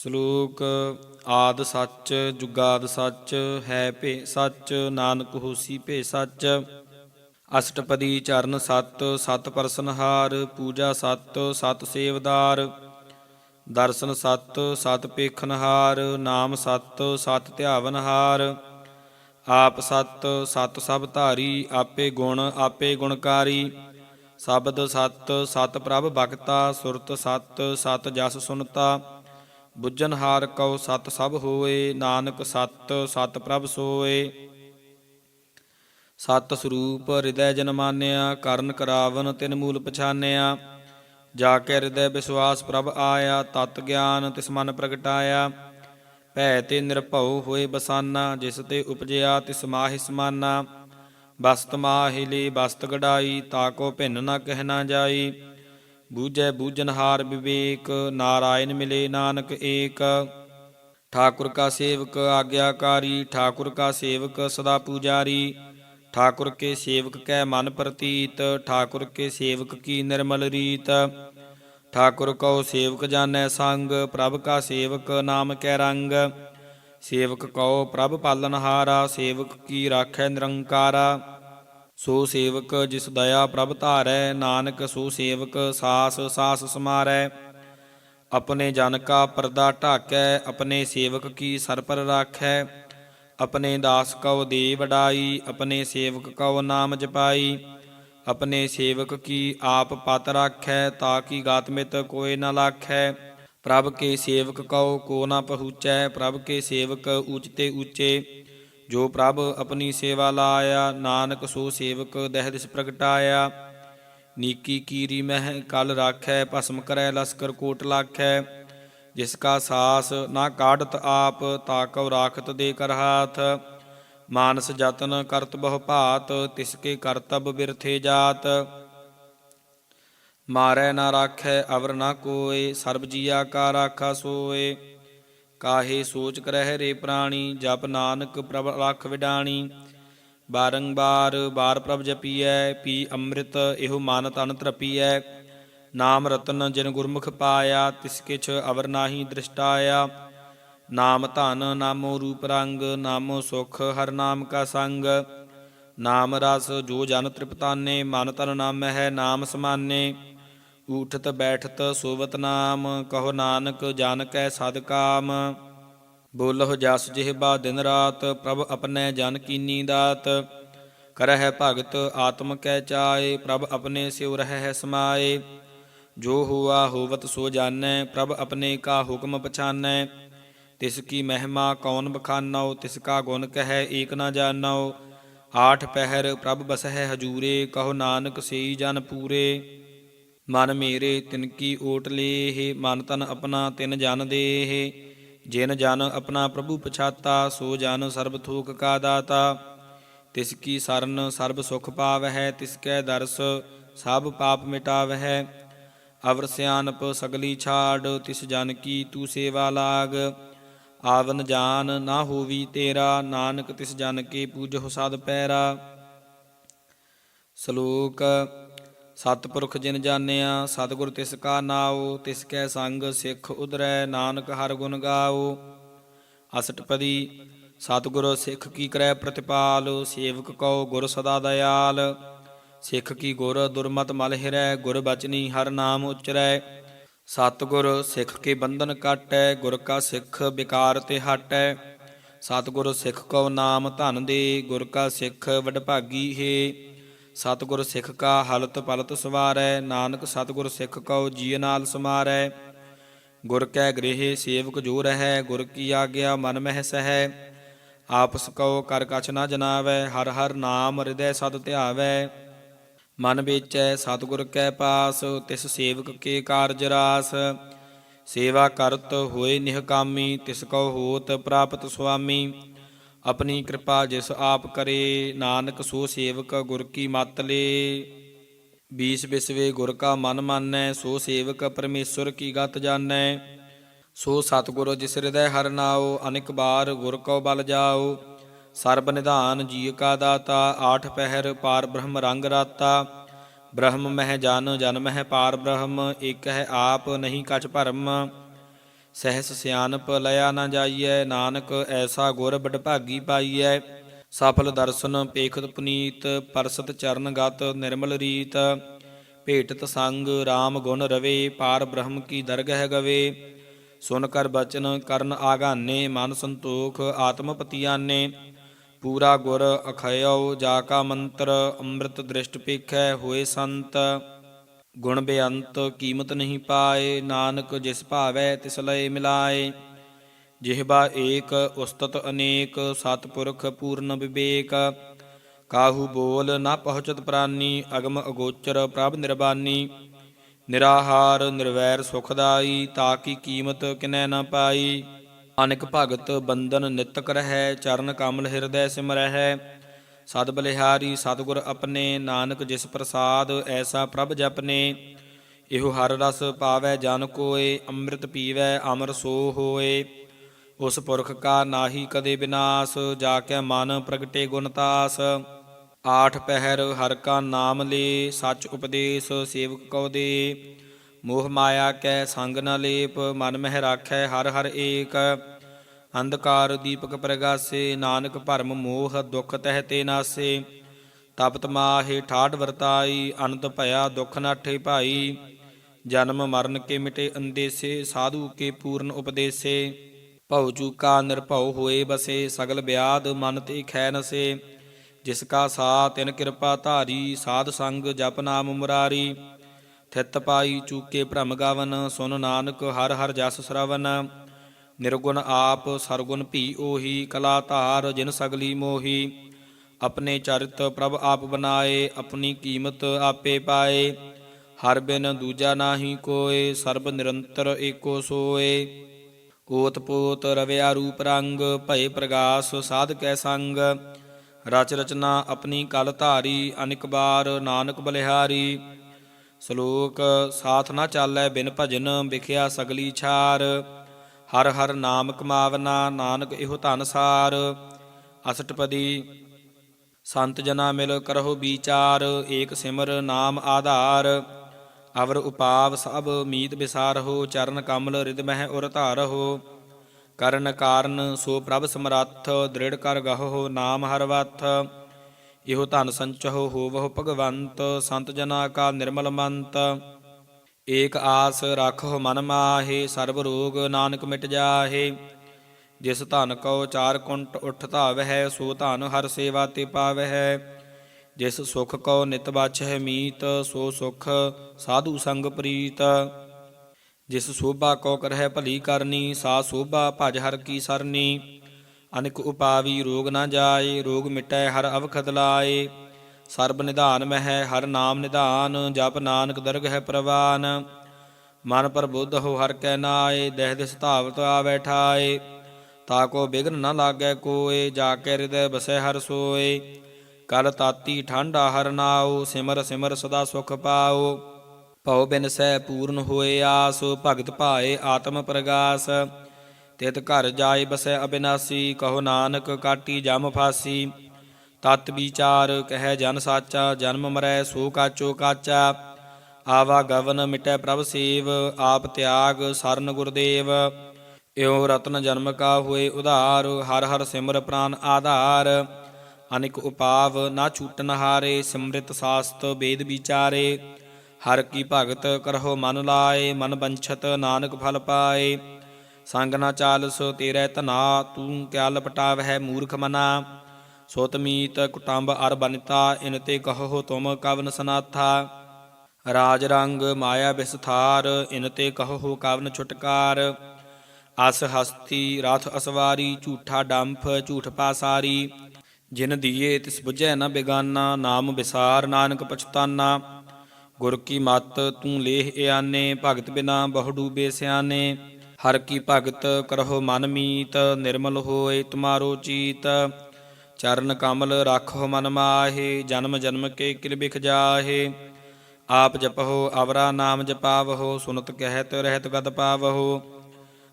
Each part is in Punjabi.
ਸ਼ਲੋਕ ਆਦ ਸੱਚ, ਜੁਗਾਦ ਸੱਚ, ਹੈ ਭੇ ਸੱਚ, ਨਾਨਕ ਹੋਸੀ ਭੇ ਸੱਚ। ਅਸ਼ਟਪਦੀ ਚਰਨ ਸਤ ਸਤ ਪਰਸਨਹਾਰ ਪੂਜਾ ਸਤ ਸਤ ਸੇਵਦਾਰ। ਦਰਸ਼ਨ ਸਤ ਸਤ ਪੇਖਨਹਾਰ ਨਾਮ ਸਤ ਸਤ ਧਿਆਵਨਹਾਰ ਆਪ ਸਤ ਸਤ ਸਭ ਧਾਰੀ, ਆਪੇ ਗੁਣ, ਆਪੇ ਗੁਣਕਾਰੀ। ਸ਼ਬਦ ਸਤ ਸਤ ਪ੍ਰਭ ਭਗਤਾ ਸੁਰਤ ਸਤ ਸਤ ਜਸ ਸੁਨਤਾ। ਬੁੱਝਨਹਾਰ ਕਉ ਸਤ ਸਭ ਹੋਏ, ਨਾਨਕ ਸਤ ਸਤ ਪ੍ਰਭ ਸੋਏ। ਸਤ ਸਰੂਪ ਹਿਰਦੈ ਜਨਮਾਨਿਆ ਕਰਨ ਕਰਾਵਨ ਤਿਨ ਮੂਲ ਪਛਾਨਿਆ। ਜਾ ਕੇ ਹਿਰਦੈ ਵਿਸ਼ਵਾਸ ਪ੍ਰਭ ਆਇਆ, ਤਤ ਗਿਆਨ ਤਿਸ ਮਨ ਪ੍ਰਗਟਾਇਆ। ਭੈ ਤੇ ਨਿਰਭਉ ਹੋਏ ਬਸਾਨਾ, ਜਿਸ ਤੇ ਉਪਜਿਆ ਤਿਸ ਮਾਹਿ ਸਮਾਨਾ। ਬਸਤ ਮਾਹਿ ਲੇ ਬਸਤ ਗੜਾਈ ਤਾਕੋ ਭਿੰਨ ਨਾ ਕਹਿ ਨਾ ਜਾਈ। ਬੂਝੈ ਬੂਝਨਹਾਰ ਵਿਵੇਕ, ਨਾਰਾਇਣ ਮਿਲੇ ਨਾਨਕ ਏਕ। ਠਾਕੁਰ ਕਾ ਸੇਵਕ ਆਗਿਆਕਾਰੀ, ਠਾਕੁਰ ਕਾ ਸੇਵਕ ਸਦਾ ਪੂਜਾਰੀ। ਠਾਕੁਰ ਕੇ ਸੇਵਕ ਕੈ ਮਨ ਪ੍ਰਤੀਤ, ਠਾਕੁਰ ਕੇ ਸੇਵਕ ਕੀ ਨਿਰਮਲ ਰੀਤ। ਠਾਕੁਰ ਕਉ ਸੇਵਕ ਜਾਣੈ ਸੰਗ, ਪ੍ਰਭ ਕਾ ਸੇਵਕ ਨਾਮ ਕੈ ਰੰਗ। ਸੇਵਕ ਕਉ ਪ੍ਰਭ ਪਾਲਨਹਾਰਾ ਸੇਵਕ ਕੀ ਰਾਖੈ ਨਿਰੰਕਾਰਾ। ਸੋ ਸੇਵਕ ਜਿਸ ਦਇਆ ਪ੍ਰਭ ਧਾਰੈ, ਨਾਨਕ ਸੋ ਸੇਵਕ ਸਾਸ ਸਾਸ ਸਮਾਰੈ। ਆਪਣੇ ਜਨ ਕਾ ਪਰਦਾ ਢਾਕੈ, ਆਪਣੇ ਸੇਵਕ ਕੀ ਸਰ ਪਰ ਰਾਖੈ। ਆਪਣੇ ਦਾਸ ਕਉ ਦੇ ਵਡਾਈ ਆਪਣੇ ਸੇਵਕ ਕਉ ਨਾਮ ਜਪਾਈ। ਆਪਣੇ ਸੇਵਕ ਕੀ ਆਪ ਪਤ ਰਾਖੈ, ਤਾਂ ਕੀ ਗਾਤਮਿਤ ਕੋਇ ਨ ਲਾਖੈ। ਪ੍ਰਭ ਕੇ ਸੇਵਕ ਕਉ ਕੋ ਨ ਪਹੁੰਚੈ, ਪ੍ਰਭ ਕੇ ਸੇਵਕ ਉਚਤੇ ਉੱਚੇ। ਜੋ ਪ੍ਰਭ ਆਪਣੀ ਸੇਵਾ ਲਾਇਆ, ਨਾਨਕ ਸੋ ਸੇਵਕ ਦਹਿ ਦਿਸ ਪ੍ਰਗਟਾਇਆ। ਨੀਕੀ ਕੀਰੀ ਮਹਿ ਕਲ ਰਾਖੈ, ਭਸਮ ਕਰੈ ਲਸਕਰ ਕੋਟ ਲਾਖੈ। ਜਿਸ ਕਾ ਸਾਸ ਨਾ ਕਾਢਤ ਆਪ, ਤਾ ਰਾਖਤ ਦੇ ਕਰ ਹਾਥ। ਮਾਨਸ ਜਤਨ ਕਰਤ ਬਹੁ ਭਾਤ, ਤਿਸ ਕੇ ਕਰਤਬ ਬਿਰਥੇ ਜਾਤ। ਮਾਰੈ ਨਾ ਰਾਖੈ, ਅਵਰ ਨਾ ਕੋਏ, ਸਰਬ ਜੀਆ ਕਾ ਰਾਖਾ ਸੋਏ। ਕਾਹੇ ਸੋਚ ਕਰਹਿ ਰੇ ਪ੍ਰਾਣੀ, ਜਪ ਨਾਨਕ ਪ੍ਰਭ ਰੱਖ ਵਿਡਾਣੀ। ਬਾਰੰਬਾਰ ਬਾਰ ਪ੍ਰਭ ਜਪੀਐ, ਪੀ ਅੰਮ੍ਰਿਤ ਇਹੋ ਮਨ ਤਨ ਤਰਪੀਐ। ਨਾਮ ਰਤਨ ਜਿਨ ਗੁਰਮੁਖ ਪਾਇਆ, ਤਿਸ ਕਿਛ ਅਵਰ ਨਾਹੀ ਦ੍ਰਿਸ਼ਟਾਇਆ। ਨਾਮ ਧਨ, ਨਾਮੋ ਰੂਪ ਰੰਗ, ਨਾਮੋ ਸੁਖ, ਹਰ ਨਾਮ ਕਾ ਸੰਗ। ਨਾਮ ਰਸ ਜੋ ਜਨ ਤ੍ਰਿਪਤਾਨੇ, ਮਨ ਤਨ ਨਾਮ ਹੈ ਨਾਮ ਸਮਾਨੇ। ਊਠਤ ਬੈਠਤ ਸੋਵਤ ਨਾਮ, ਕਹੋ ਨਾਨਕ ਜਨ ਕੈ ਸਦ ਕਾਮ। ਬੋਲਹੁ ਜਸ ਜਿਹਬਾ ਦਿਨ ਰਾਤ, ਪ੍ਰਭ ਆਪਣੇ ਜਨ ਕੀਨੀ ਦਾਤ ਕਰਹਿ ਭਗਤ ਆਤਮ ਕੈ ਚਾਏ, ਪ੍ਰਭ ਆਪਣੇ ਸਿਉ ਰਹਿ ਸਮਾਏ। ਜੋ ਹੁਆ ਹੋਵਤ ਸੋ ਜਾਣੈ, ਪ੍ਰਭ ਆਪਣੇ ਕਾ ਹੁਕਮ ਪਛਾਨੈ। ਤਿਸ ਕੀ ਮਹਿਮਾ ਕੌਣ ਬਖਾਨਉ, ਤਿਸ ਕਾ ਗੁਣ ਕਹੈ ਏਕ ਨਾ ਜਾਣਉ। ਆਠ ਪਹਿਰ ਪ੍ਰਭ ਬਸਹਿ ਹਜੂਰੇ, ਕਹੋ ਨਾਨਕ ਸਈ ਜਨ ਪੂਰੇ। ਮਨ ਮੇਰੇ ਤਿਨ ਕੀ ਓਟ ਲੇਹ, ਮਨ ਤਨ ਆਪਣਾ ਤਿਨ ਜਨ ਦੇਹ। ਜਿਨ ਜਨ ਆਪਣਾ ਪ੍ਰਭੂ ਪਛਾਤਾ, ਸੋ ਜਨ ਸਰਬ ਥੂਕ ਕਾ ਦਾਤਾ। ਤਿਸ ਕੀ ਸਰਨ ਸਰਬ ਸੁਖ ਪਾਵਹਿ, ਤਿਸ ਕੈ ਦਰਸ ਸਭ ਪਾਪ ਮਿਟਾਵਹਿ। ਅਵਰ ਸਿਆਨਪ ਸਗਲੀ ਛਾੜ, ਤਿਸ ਜਨ ਕੀ ਤੂ ਸੇਵਾ ਲਾਗ। ਆਵਨ ਜਾਨ ਨਾ ਹੋਵੀ ਤੇਰਾ, ਨਾਨਕ ਤਿਸ ਜਨ ਕੇ ਪੂਜਹੁ ਸਦ ਪੈਰਾ। ਸ਼ਲੋਕ ਸਤਿਪੁਰਖ ਜਿਨ ਜਾਣਿਆ, ਸਤਿਗੁਰ ਤਿਸ ਕਾ ਨਾਉ, ਤਿਸ ਕੈ ਸੰਗ ਸਿੱਖ ਉਦਰੈ, ਨਾਨਕ ਹਰ ਗੁਣ ਗਾਓ ਅਸ਼ਟਪਦੀ, ਸਤਿਗੁਰ ਸਿੱਖ ਕੀ ਕਰੈ ਪ੍ਰਤਿਪਾਲ, ਸੇਵਕ ਕਉ ਗੁਰ ਸਦਾ ਦਇਆਲ। ਸਿੱਖ ਕੀ ਗੁਰ ਦੁਰਮਤ ਮਲ ਹਿਰੈ, ਗੁਰ ਬਚਨੀ ਹਰ ਨਾਮ ਉਚਰੈ। ਸਤਿਗੁਰ ਸਿੱਖ ਕੇ ਬੰਧਨ ਕਾਟੈ, ਗੁਰ ਕਾ ਸਿੱਖ ਵਿਕਾਰ ਤੇ ਹਟੈ। ਸਤਿਗੁਰ ਸਿੱਖ ਕਉ ਨਾਮ ਧਨ ਦੇ, ਗੁਰ ਕਾ ਸਿੱਖ ਵਡਭਾਗੀ ਹੈ। ਸਤਿਗੁਰ ਸਿੱਖ ਕਾ ਹਲਤ ਪਲਤ ਸਵਾਰੈ, ਨਾਨਕ ਸਤਿਗੁਰ ਸਿੱਖ ਕਉ ਜੀ ਨਾਲ ਸਮਾਰੈ। ਗੁਰ ਕੈ ਗ੍ਰਹਿ ਸੇਵਕ ਜੋ ਰਹੈ, ਗੁਰ ਕੀ ਆਗਿਆ ਮਨ ਮਹਿ ਸਹੈ। ਆਪਸ ਕਉ ਕਰ ਕਛ ਨਾ ਜਨਾਵੈ, ਹਰ ਹਰ ਨਾਮ ਹਿਰਦੈ ਸਦ ਧਿਆਵੈ। ਮਨ ਵੇਚੈ ਸਤਿਗੁਰ ਕੈ ਪਾਸ, ਤਿਸ ਸੇਵਕ ਕੇ ਕਾਰਜ ਰਾਸ। ਸੇਵਾ ਕਰਤ ਹੋਏ ਨਿਹਕਾਮੀ ਤਿਸ ਕਉ ਹੋਤ ਪ੍ਰਾਪਤ ਸੁਆਮੀ। ਆਪਣੀ ਕਿਰਪਾ ਜਿਸ ਆਪ ਕਰੇ, ਨਾਨਕ ਸੋ ਸੇਵਕ ਗੁਰ ਕੀ ਮਤ ਲੇ। ਬੀਸ ਬਿਸਵੇ ਗੁਰ ਕਾ ਮਨ ਮਾਨੈ, ਸੋ ਸੇਵਕ ਪਰਮੇਸ਼ਰ ਕੀ ਗਤ ਜਾਣੈ। ਸੋ ਸਤਿਗੁਰ ਜਿਸ ਹਿਰਦੈ ਹਰ ਨਾਉ, ਅਨੇਕ ਬਾਰ ਗੁਰ ਕਉ ਬਲ ਜਾਓ ਸਰਬ ਨਿਧਾਨ ਜੀ ਕਾ ਦਾਤਾ, ਆਠ ਪਹਿਰ ਪਾਰ ਬ੍ਰਹਮ ਰੰਗ ਰਾਤਾ। ਬ੍ਰਹਮ ਮਹਿ ਜਨ ਜਨਮ ਹੈ ਪਾਰ ਬ੍ਰਹਮ ਇਕ ਹੈ ਆਪ ਨਹੀਂ ਕਛ ਭਰਮ। ਸਹਿਸ ਸਿਆਨਪ ਲਿਆ ਨਾ ਜਾਈਐ, ਨਾਨਕ ਐਸਾ ਗੁਰ ਬਡਭਾਗੀ ਪਾਈਐ। ਸਫਲ ਦਰਸ਼ਨ ਪੇਖਤ ਪੁਨੀਤ, ਪਰਸਤ ਚਰਨ ਗਤ ਨਿਰਮਲ ਰੀਤ। ਭੇਟਤ ਸੰਗ RAM ਗੁਣ ਰਵੇ, ਪਾਰ ਬ੍ਰਹਮ ਕੀ ਦਰਗਹਿ ਗਵੇ। ਸੁਨ ਕਰ ਬਚਨ, ਕਰਨ ਆਗਾਨੇ, ਮਨ ਸੰਤੋਖ ਆਤਮ ਪਤੀਆਨੇ। ਪੂਰਾ ਗੁਰ ਅਖਇਓ ਜਾ ਕਾ ਮੰਤਰ, ਅੰਮ੍ਰਿਤ ਦ੍ਰਿਸ਼ਟ ਪੇਖੈ, ਹੋਏ ਸੰਤ। ਗੁਣ ਬੇਅੰਤ ਕੀਮਤ ਨਹੀਂ ਪਾਏ, ਨਾਨਕ ਜਿਸ ਭਾਵੈ ਤਿਸ ਲਏ ਮਿਲਾਏ। ਜਿਹਬਾ ਏਕ ਉਸਤਤ ਅਨੇਕ, ਸਤਪੁਰਖ ਪੂਰਨ ਵਿਵੇਕ। ਕਾਹੂ ਬੋਲ ਨਾ ਪਹੁੰਚਤ ਪ੍ਰਾਨੀ, ਅਗਮ ਅਗੋਚਰ ਪ੍ਰਭ ਨਿਰਬਾਨੀ। ਨਿਰਾਹਾਰ ਨਿਰਵੈਰ ਸੁਖਦਾਈ, ਤਾਂ ਕੀ ਕੀਮਤ ਕਿਨੈ ਨਾ ਪਾਈ। ਅਨੇਕ ਭਗਤ ਬੰਦਨ ਨਿਤ ਕਰਹਿ ਚਰਨ ਕਮਲ ਹਿਰਦੈ ਸਿਮਰਹਿ। ਸਦ ਬਲਿਹਾਰੀ ਸਤਿਗੁਰ ਆਪਣੇ ਨਾਨਕ ਜਿਸ ਪ੍ਰਸਾਦ ਐਸਾ ਪ੍ਰਭ ਜਪਨੇ, ਇਹੋ ਹਰ ਰਸ ਪਾਵੈ ਜਨ ਕੋਏ, ਅੰਮ੍ਰਿਤ ਪੀਵੈ ਅਮਰ ਸੋ ਹੋਏ। ਉਸ ਪੁਰਖ ਕਾ ਨਾਹੀ ਕਦੇ ਵਿਨਾਸ ਜਾ ਕੇ ਮਨ ਪ੍ਰਗਟੇ ਗੁਣਤਾਸ ਆਠ ਪਹਿਰ ਹਰ ਕਾ ਨਾਮ ਲੇ, ਸਚ ਉਪਦੇਸ਼ ਸੇਵਕ ਕਉ ਦੇ। ਮੋਹ ਮਾਇਆ ਕੈ ਸੰਗ ਨ ਲੇਪ, ਮਨ ਮਹਿ ਰਾਖੈ ਹਰ ਹਰ ਏਕ। ਅੰਧਕਾਰ ਦੀਪਕ ਪ੍ਰਗਾਸੇ, ਨਾਨਕ ਭਰਮ ਮੋਹ ਦੁਖ ਤਹਿ ਤੇ ਨਾਸੇ। ਤਪਤ ਮਾਹੇ ਠਾੜ ਵਰਤਾਈ, ਅਨੰਤ ਭਇਆ ਦੁਖ ਨਾਠੇ ਭਾਈ। ਜਨਮ ਮਰਨ ਕੇ ਮਿਟੇ ਅੰਦੇਸੇ, ਸਾਧੂ ਕੇ ਪੂਰਨ ਉਪਦੇਸੇ। ਭਉ ਚੂਕਾ ਨਿਰਭਉ ਹੋਏ ਬਸੇ, ਸਗਲ ਬਿਆਦ ਮਨ ਤੇ ਖੈ ਨਸੇ। ਜਿਸ ਕਾ ਸਾ ਤਿਨ ਕਿਰਪਾ ਧਾਰੀ, ਸਾਧ ਸੰਗ ਜਪ ਨਾਮ ਮੁਰਾਰੀ। ਥਿਤ ਪਾਈ ਚੂਕੇ ਭ੍ਰਮ ਗਾਵਨ, ਸੁਨ ਨਾਨਕ ਹਰ ਹਰ ਜਸ ਸਰਵਨ। ਨਿਰਗੁਣ ਆਪ ਸਰਗੁਣ ਭੀ ਉਹੀ, ਕਲਾ ਧਾਰ ਜਿਨ ਸਗਲੀ ਮੋਹੀ। ਆਪਣੇ ਚਰਿਤ ਪ੍ਰਭ ਆਪ ਬਨਾਏ ਆਪਣੀ ਕੀਮਤ ਆਪੇ ਪਾਏ। ਹਰ ਬਿਨ ਦੂਜਾ ਨਾਹੀ ਕੋਏ, ਸਰਬ ਨਿਰੰਤਰ ਏਕੋ ਸੋਏ। ਓਤ ਪੋਤ ਰਵਿਆ ਰੂਪ ਰੰਗ, ਭਏ ਪ੍ਰਗਾਸ ਸਾਧ ਕੈ ਸੰਗ। ਰਚ ਰਚਨਾ ਆਪਣੀ ਕਲ ਧਾਰੀ, ਅਨਿਕ ਬਾਰ ਨਾਨਕ ਬਲਿਹਾਰੀ। ਸ਼ਲੋਕ, ਸਾਥ ਨਾ ਚਾਲੈ ਬਿਨ ਭਜਨ, ਵਿਖਿਆ ਸਗਲੀ ਛਾਰ। ਹਰ ਹਰ ਨਾਮ ਕਮਾਵਨਾ ਨਾਨਕ ਇਹੋ ਧਨ ਸਾਰ। ਅਸਟਪਦੀ, ਸੰਤ ਜਨਾ ਮਿਲ ਕਰਹੁ ਵਿਚਾਰ, ਏਕ ਸਿਮਰ ਨਾਮ ਆਧਾਰ। ਅਵਰ ਉਪਾਵ ਸਭ ਮੀਤ ਵਿਸਾਰਹੁ ਚਰਨ ਕਮਲ ਰਿਦ ਮਹਿ ਉਰ ਧਾਰਹੁ। ਕਰਨ ਕਾਰਨ ਸੋ ਪ੍ਰਭ ਸਮਰੱਥ, ਦ੍ਰਿੜ ਕਰ ਗਹੋ ਨਾਮ ਹਰ ਵਥ। ਇਹੋ ਧਨ ਸੰਚਹੁ ਹੋਵਹੁ ਭਗਵੰਤ, ਸੰਤ ਜਨਾ ਕਾ ਨਿਰਮਲ ਮੰਤ। ਏਕ ਆਸ ਰੱਖੋ ਮਨ ਮਾਹੇ, ਸਰਬ ਰੋਗ ਨਾਨਕ ਮਿਟ ਜਾਹੇ। ਜਿਸ ਧਨ ਕਉ ਚਾਰ ਕੁੰਟ ਉਠ ਧਾਵਹਿ, ਸੋ ਧਨ ਹਰ ਸੇਵਾ ਤੇ ਪਾਵਹਿ। ਜਿਸ ਸੁਖ ਕਉ ਨਿਤ ਬਾਛਹਿ ਮੀਤ, ਸੋ ਸੁਖ ਸਾਧੂ ਸੰਗ ਪ੍ਰੀਤ। ਜਿਸ ਸੋਭਾ ਕੋ ਕਰਹਿ ਭਲੀ ਕਰਨੀ, ਸਾ ਸੋਭਾ ਭਜ ਹਰ ਕੀ ਸਰਨੀ। ਅਨਿਕ ਉਪਾਵੀ ਰੋਗ ਨਾ ਜਾਏ, ਰੋਗ ਮਿਟੈ ਹਰ ਅਵਖਦ ਲਾਏ। ਸਰਬ ਨਿਧਾਨ ਮਹਿ, ਹਰ ਨਾਮ ਨਿਧਾਨ, ਜਪ ਨਾਨਕ ਦਰਗ ਹੈ ਪ੍ਰਵਾਨ। ਮਨ ਪਰ ਬੁੱਧ ਹੋ ਹਰ ਕੈ ਨਾਏ, ਦਹਿ ਦਿਸ ਧਾਵਤ ਆ ਬੈਠਾਏ ਤਾ ਕੋ ਬਿਗਨ ਨ ਲਾਗੈ ਕੋਏ, ਜਾ ਕੇ ਹਿਰਦੈ ਬਸੈ ਹਰ ਸੋਏ। ਕਲ ਤਾਤੀ ਠੰਡਾ ਹਰ ਨਾਉ, ਸਿਮਰ ਸਿਮਰ ਸਦਾ ਸੁਖ ਪਾਉ। ਭਉ ਬਿਨ ਸਹਿ ਪੂਰਨ ਹੋਏ ਆਸ, ਭਗਤ ਭਾਏ ਆਤਮ ਪ੍ਰਗਾਸ। ਤਿਤ ਘਰ ਜਾਏ ਬਸੈ ਅਬਿਨਾਸੀ, ਕਹੋ ਨਾਨਕ ਕਾਟੀ ਜਮ ਫਾਸੀ। ਤਤ ਵਿਚਾਰ ਕਹਿ ਜਨ ਸਾਚਾ, ਜਨਮ ਮਰੈ ਸੋ ਕਾਚੋ ਕਾਚਾ। ਆਵਾ ਗਵਨ ਮਿਟੈ ਪ੍ਰਭ ਸੇਵ, ਆਪ ਤਿਆਗ ਸਰਨ ਗੁਰਦੇਵ। ਇਉ ਰਤਨ ਜਨਮ ਕਾ ਹੋਏ ਉਧਾਰ, ਹਰ ਹਰ ਸਿਮਰ ਪ੍ਰਾਨ ਆਧਾਰ। ਅਨਿਕ ਉਪਾਵ ਨਾ ਛੂਟਨ ਹਾਰੇ, ਸਿਮ੍ਰਿਤ ਸਾਸਤ ਵੇਦ ਵਿਚਾਰੇ। ਹਰ ਕੀ ਭਗਤ ਕਰਹੁ ਮਨ ਲਾਏ, ਮਨ ਬੰਛਤ ਨਾਨਕ ਫਲ ਪਾਏ। ਸੰਗ ਨਾ ਚਾਲਸ ਤੇਰੇ ਧਨਾ, ਤੂੰ ਕਿਆ ਲਪਟਾਵਹਿ ਮੂਰਖ ਮਨਾ। ਸੁਤ ਮੀਤ ਕੁਟੰਬ ਅਰ ਬਨਿਤਾ, ਇਨ ਤੇ ਕਹੋ ਤੁਮ ਕਵਨ ਸਨਾਥਾ। ਰਾਜ ਰੰਗ ਮਾਇਆ ਬਿਸਥਾਰ ਇਨ ਤੇ ਕਹੋ ਕਵਨ ਛੁਟਕਾਰ। ਅਸ ਹਸਤੀ ਰਥ ਅਸਵਾਰੀ, ਝੂਠਾ ਡੰਫ ਝੂਠ ਪਾਸਾਰੀ। ਜਿਨ ਦੀਏ ਤਿਸ 부ਝੈ ਨਾ ਬੇਗਾਨਾ, ਨਾਮ ਵਿਸਾਰ ਨਾਨਕ ਪਛਤਾਨਾ। ਗੁਰ ਕੀ ਮਤ ਤੂੰ ਲੇਹ ਇਆਨੇ, ਭਗਤ ਬਿਨਾ ਬਹੁ ਡੂਬੇ ਸਿਆਨੇ। ਹਰ ਕੀ ਭਗਤ ਕਰਹੁ ਮਨ ਮੀਤ, ਨਿਰਮਲ ਹੋਏ ਤੁਮਾਰੋ ਚੀਤ। ਚਰਨ ਕਮਲ ਰਾਖੋ ਮਨ ਮਾਹੇ, ਜਨਮ ਜਨਮ ਕੇ ਕਿਲ ਬਿਖ ਜਾਹੇ। ਆਪ ਜਪਹੁ, ਅਵਰਾ ਨਾਮ ਜਪਾਵਹੁ, ਸੁਨਤ ਕਹਿਤ ਰਹਿਤ ਗਤ ਪਾਵਹੁ।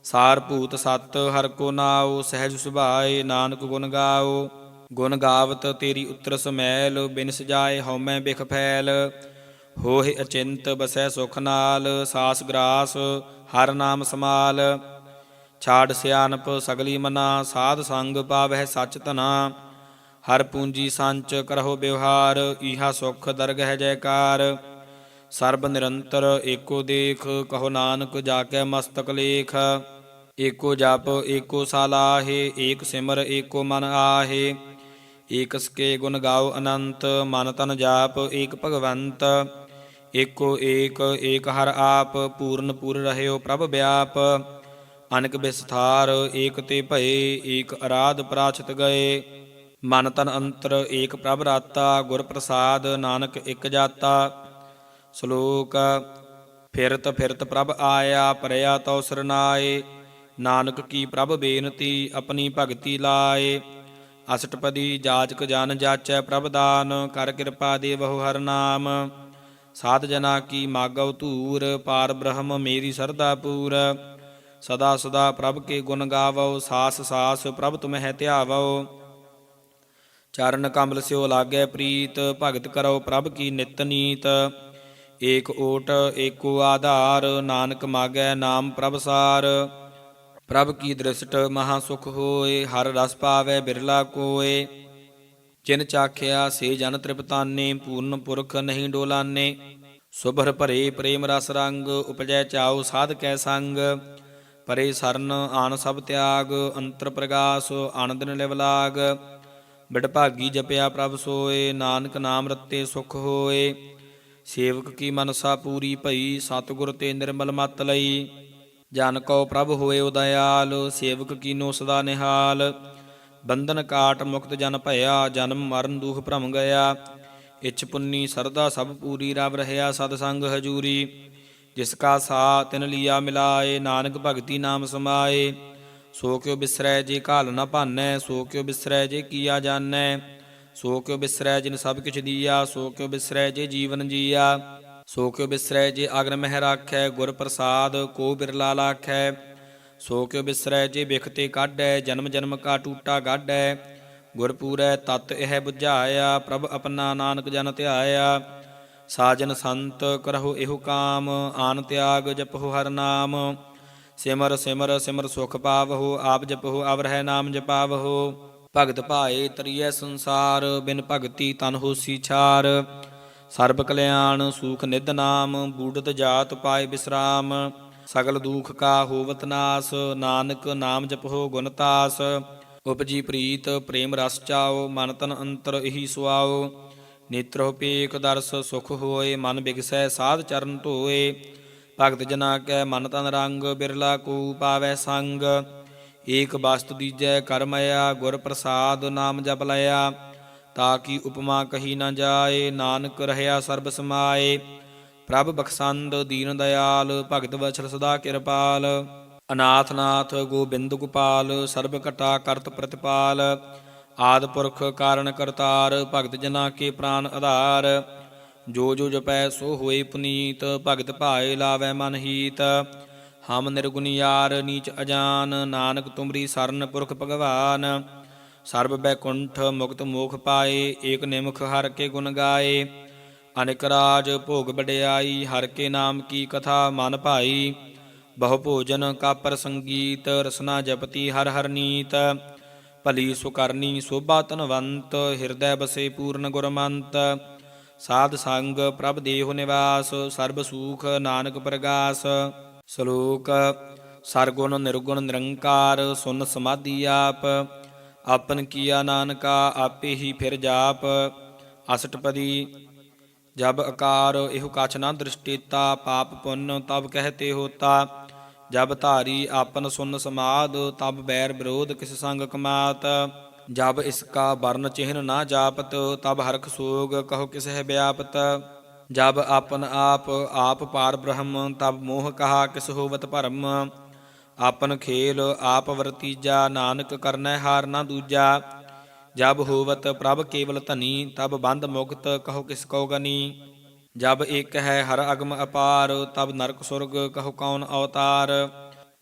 ਸਾਰ ਭੂਤ ਸਤ, ਹਰ ਕੋ ਨਾਉ, ਸਹਿਜ ਸੁਭਾਏ ਨਾਨਕ ਗੁਣ ਗਾਓ ਗੁਣ ਗਾਵਤ ਤੇਰੀ ਉਤਰ ਸਮੈਲ ਬਿਨ ਸਜਾਏ ਹਉਮੈ ਬਿਖ ਫੈਲ। ਹੋਹਿ ਅਚਿੰਤ ਬਸੈ ਸੁਖ ਨਾਲ, ਸਾਸ ਗਰਾਸ ਹਰ ਨਾਮ ਸਮਾਲ। ਛਾੜ ਸਿਆਨਪ ਸਗਲੀ ਮਨਾ, ਸਾਧ ਸੰਗ ਪਾਵਹਿ ਸਚ ਤਨਾ ਹਰ ਪੂੰਜੀ ਸੰਚ ਕਰਹੁ ਬਿਵਹਾਰ ਈਹਾ ਸੁਖ ਦਰਗਹਿ ਜੈਕਾਰ। ਸਰਬ ਨਿਰੰਤਰ ਏਕੋ ਦੇਖ, ਕਹੋ ਨਾਨਕ ਜਾ ਕੇ ਮਸਤਕ ਲੇਖ। ਏਕੋ ਜਪ, ਏਕੋ ਸਾਲਾਹੇ ਏਕ ਸਿਮਰ, ਏਕੋ ਮਨ ਆਹੇ। ਏਕ ਸਕੇ ਗੁਣ ਗਾਓ ਅਨੰਤ, ਮਨ ਤਨ ਜਾਪ, ਏਕ ਭਗਵੰਤ। ਏਕੋ ਏਕ ਏਕ ਹਰ ਆਪ, ਪੂਰਨ ਪੂਰ ਰਹਿਓ ਪ੍ਰਭ ਵਿਆਪ ਅਨਕ ਵਿਸਥਾਰ ਏਕ ਤੇ ਭਏ, ਏਕ ਅਰਾਧ ਪ੍ਰਾਚਿਤ ਗਏ। ਮਨ ਤਨ ਅੰਤਰ ਏਕ ਪ੍ਰਭ ਰਾਤਾ, ਗੁਰ ਪ੍ਰਸਾਦ ਨਾਨਕ ਇਕ ਜਾਤਾ। ਸ਼ਲੋਕ, ਫਿਰਤ ਫਿਰਤ ਪ੍ਰਭ ਆਇਆ, ਪਰਿਆ ਤਉ ਸਰਨਾਏ ਨਾਨਕ ਕੀ ਪ੍ਰਭ ਬੇਨਤੀ, ਆਪਣੀ ਭਗਤੀ ਲਾਏ। ਅਸ਼ਟਪਦੀ ਜਾਚਕ ਜਨ ਜਾਚੈ ਪ੍ਰਭ ਦਾਨ, ਕਰ ਕਿਰਪਾ ਦੇਵਹੁ ਹਰ ਨਾਮ। ਸਾਧ ਜਨਾ ਕੀ ਮਾਗਉ ਧੂਰ, ਪਾਰ ਬ੍ਰਹਮ ਮੇਰੀ ਸਰਦਾ ਪੂਰ। ਸਦਾ ਸਦਾ ਪ੍ਰਭ ਕੇ ਗੁਣ ਗਾਵੋ ਸਾਸ ਸਾਸ ਪ੍ਰਭ ਤੁਮਹਿ ਧਿਆਵੋ ਚਰਨ ਕਮਲ ਸਿਓ ਲਾਗੈ ਪ੍ਰੀਤ, ਭਗਤ ਕਰੋ ਪ੍ਰਭ ਕੀ ਨਿਤ ਨੀਤ। ਏਕ ਓਟ, ਏਕੋ ਆਧਾਰ, ਨਾਨਕ ਮਾਗੈ ਨਾਮ ਪ੍ਰਭ ਸਾਰ। ਪ੍ਰਭ ਕੀ ਦ੍ਰਿਸ਼ਟ ਮਹਾ ਸੁਖ ਹੋਏ, ਹਰ ਰਸ ਪਾਵੈ ਬਿਰਲਾ ਕੋਏ। ਜਿਨ ਚਾਖਿਆ ਸੇ ਜਨ ਤ੍ਰਿਪਤਾਨੇ, ਪੂਰਨ ਪੁਰਖ ਨਹੀਂ ਡੋਲਾਨੇ। ਸੁਭਰ ਭਰੇ ਪ੍ਰੇਮ ਰਸ ਰੰਗ, ਉਪਜੈ ਚਾਉ ਸਾਧ ਕੈ ਸੰਗ। ਪਰੇ ਸਰਨ ਆਨ ਸਭ ਤਿਆਗ, ਅੰਤਰ ਪ੍ਰਗਾਸ ਆਨੰਦਨ ਲਿਵ ਲਾਗ ਬਿਡਭਾਗੀ ਜਪਿਆ ਪ੍ਰਭ ਸੋਏ, ਨਾਨਕ ਨਾਮ ਰਤੇ ਸੁਖ ਹੋਏ। ਸੇਵਕ ਕੀ ਮਨਸਾ ਪੂਰੀ ਭਈ, ਸਤਿਗੁਰ ਤੇ ਨਿਰਮਲ ਮਤ ਲਈ। ਜਨ ਕੋ ਪ੍ਰਭ ਹੋਏ ਉਦਇਆਲ ਸੇਵਕ ਕੀਨੋ ਸਦਾ ਨਿਹਾਲ। ਬੰਧਨ ਕਾਟ ਮੁਕਤ ਜਨ ਭਇਆ, ਜਨਮ ਮਰਨ ਦੁਖ ਭਰਮ ਗਿਆ। ਇਛ ਪੁੰਨੀ ਸਰਦਾ ਸਭ ਪੂਰੀ ਰਵ ਰਹਿਆ ਸਦ ਸੰਗ ਹਜੂਰੀ। ਜਿਸ ਕਾ ਸਾ ਤਿਨ ਲੀਆ ਮਿਲਾਏ, ਨਾਨਕ ਭਗਤੀ ਨਾਮ ਸਮਾਏ। ਸੋ ਕਿਉ ਬਿਸਰੈ ਜੇ ਘਾਲ ਨ ਭਾਨੈ, ਸੋ ਕਿਉ ਬਿਸਰੈ ਜੇ ਕੀਆ ਜਾਣੈ। ਸੋ ਕਿਉ ਬਿਸਰੈ ਜਿਨ ਸਭ ਕਿਛ ਦੀਆ, ਸੋ ਕਿਉ ਬਿਸਰੈ ਜੇ ਜੀਵਨ ਜੀਆ। ਸੋ ਕਿਉ ਬਿਸਰੈ ਜੇ ਅਗਨ ਮਹਿ ਰਾਖੈ, ਗੁਰ ਪ੍ਰਸਾਦ ਕੋ ਬਿਰਲਾ ਲਾਖੈ। ਸੋ ਕਿਉ ਬਿਸਰੈ ਜੇ ਬਿਖਤੇ ਕਾਢੈ, ਜਨਮ ਜਨਮ ਕਾ ਟੂਟਾ ਗਾਢੈ। ਗੁਰ ਪੂਰੈ ਤਤ ਇਹ 부ਝਾਇਆ ਪ੍ਰਭ ਆਪਣਾ ਨਾਨਕ ਜਨ ਧਿਆਇਆ। ਸਾਜਨ ਸੰਤ ਕਰਹੁ ਇਹੋ ਕਾਮ, ਆਨ ਤਿਆਗ ਜਪਹੁ ਹਰ ਨਾਮ। ਸਿਮਰ ਸਿਮਰ ਸਿਮਰ ਸੁਖ ਪਾਵਹੁ, ਆਪ ਜਪਹੁ ਅਵਰਹਿ ਨਾਮ ਜਪਾਵਹੁ। ਭਗਤ ਭਾਏ ਤਰੀਐ ਸੰਸਾਰ, ਬਿਨ ਭਗਤੀ ਤਨ ਹੋਸੀ ਛਾਰ। ਸਰਬ ਕਲਿਆਣ ਸੂਖ ਨਿਧ ਨਾਮ ਬੂੜਤ ਜਾਤ ਪਾਏ ਬਿਸਰਾਮ। ਸਗਲ ਦੁਖ ਕਾ ਹੋਵਤ ਨਾਸ, ਨਾਨਕ ਨਾਮ ਜਪਹੁ ਗੁਣ ਤਾਸ। ਉਪਜੀ ਪ੍ਰੀਤ, ਪ੍ਰੇਮ ਰਸ ਚਾਓ ਮਨ ਤਨ ਅੰਤਰ ਇਹੀ ਸੁਆਓ ਨੇਤਰੋ ਪੇਖ ਦਰਸ ਸੁਖ ਹੋਏ, ਮਨ ਬਿਗਸੈ ਸਾਧ ਚਰਨ ਧੋਏ। ਭਗਤ ਜਨਾ ਕੈ ਮਨ ਤਨ ਰੰਗ, ਬਿਰਲਾ ਕੋ ਪਾਵੈ ਸੰਗ। ਏਕ ਬਸਤ ਦੀਜੈ ਕਰਮਇਆ ਗੁਰ ਪ੍ਰਸਾਦ ਨਾਮ ਜਪ ਲਿਆ ਤਾਂ ਕੀ ਉਪਮਾ ਕਹੀ ਨਾ ਜਾਏ, ਨਾਨਕ ਰਹਿਆ ਸਰਬ ਸਮਾਏ। ਪ੍ਰਭ ਬਖਸੰਦ ਦੀਨ ਦਇਆਲ, ਭਗਤ ਵਛਲ ਸਦਾ ਕਿਰਪਾਲ। ਅਨਾਥ ਨਾਥ ਗੋਬਿੰਦ ਗੋਪਾਲ, ਸਰਬ ਕਟਾ ਕਰਤ ਪ੍ਰਤਪਾਲ। ਆਦ ਪੁਰਖ ਕਾਰਨ ਕਰਤਾਰ, ਭਗਤ ਜਨਾ ਕੇ ਪ੍ਰਾਨ ਆਧਾਰ। ਜੋ ਜੋ ਜਪੈ ਸੋ ਹੋਏ ਪੁਨੀਤ, ਭਗਤ ਭਾਏ ਲਾਵੈ ਮਨ ਹੀਤ। ਹਮ ਨਿਰਗੁਣ ਯਾਰ ਨੀਚ ਅਜਾਨ, ਨਾਨਕ ਤੁਮਰੀ ਸਰਨ ਪੁਰਖ ਭਗਵਾਨ। ਸਰਬ ਬੈਕੁੰਠ ਮੁਕਤ ਮੋਖ ਪਾਏ, ਏਕ ਨਿਮਖ ਹਰ ਕੇ ਗੁਣ ਗਾਏ। ਅਨੇਕ ਰਾਜ ਭੋਗ ਵਡਿਆਈ, ਹਰ ਕੇ ਨਾਮ ਕੀ ਕਥਾ ਮਨ ਭਾਈ। ਬਹੁ ਭੋਜਨ ਕਾਪਰ ਸੰਗੀਤ ਰਸਨਾ ਜਪਤੀ ਹਰ ਹਰ ਨੀਤ। ਭਲੀ ਸੁਕਰਨੀ ਸੋਭਾ ਤਨਵੰਤ ਹਿਰਦੈ ਬਸੇ ਪੂਰਨ ਗੁਰਮੰਤ। ਸਾਧ ਸੰਗ ਪ੍ਰਭ ਦੇਹੁ ਨਿਵਾਸ, ਸਰਬ ਸੂਖ ਨਾਨਕ ਪ੍ਰਗਾਸ। ਸ਼ਲੋਕ, ਸਰਗੁਣ ਨਿਰਗੁਣ ਨਿਰੰਕਾਰ, ਸੁਨ ਸਮਾਧੀ ਆਪ। ਆਪਨ ਕੀਆ ਨਾਨਕਾ, ਆਪੇ ਹੀ ਫਿਰ ਜਾਪ। ਅਸ਼ਟਪਦੀ, ਜਬ ਅਕਾਰ, ਇਹੋ ਕਛ ਨਾ ਦ੍ਰਿਸ਼ਟੀਤਾ, ਪਾਪ ਪੁੰਨ ਤਬ ਕਹਤੇ ਹੋਤਾ। ਜਬ ਧਾਰੀ ਆਪਨ ਸੁਨ ਸਮਾਦ ਤਬ ਬੈਰ ਵਿਰੋਧ ਕਿਸ ਸੰਗ ਕਮਾਤ। ਜਬ ਇਸਕਾ ਵਰਨ ਚਿਹਨ ਨਾ ਜਾਪਤ, ਤਬ ਹਰਖ ਸੋਗ ਕਹੋ ਕਿਸ ਹੈ ਵਿਆਪਤ। ਜਬ ਆਪਨ ਆਪ ਆਪ ਪਾਰ ਬ੍ਰਹਮ, ਤਬ ਮੋਹ ਕਹਾ ਕਿਸ ਹੋਵਤ ਭਰਮ। ਆਪਨ ਖੇਲ, ਆਪ ਵਰਤੀਜਾ ਨਾਨਕ ਕਰਨੈ ਹਾਰ ਨਾ ਦੂਜਾ। ਜਬ ਹੋਵਤ ਪ੍ਰਭ ਕੇਵਲ ਧਨੀ, ਤਬ ਬੰਦ ਮੁਕਤ ਕਹੋ ਕਿਸ ਕੋ ਗਨੀ। ਜਬ ਇੱਕ ਹੈ ਹਰ ਅਗਮ ਅਪਾਰ, ਤਬ ਨਰਕ ਸੁਰਗ ਕਹੋ ਕੌਣ ਅਵਤਾਰ।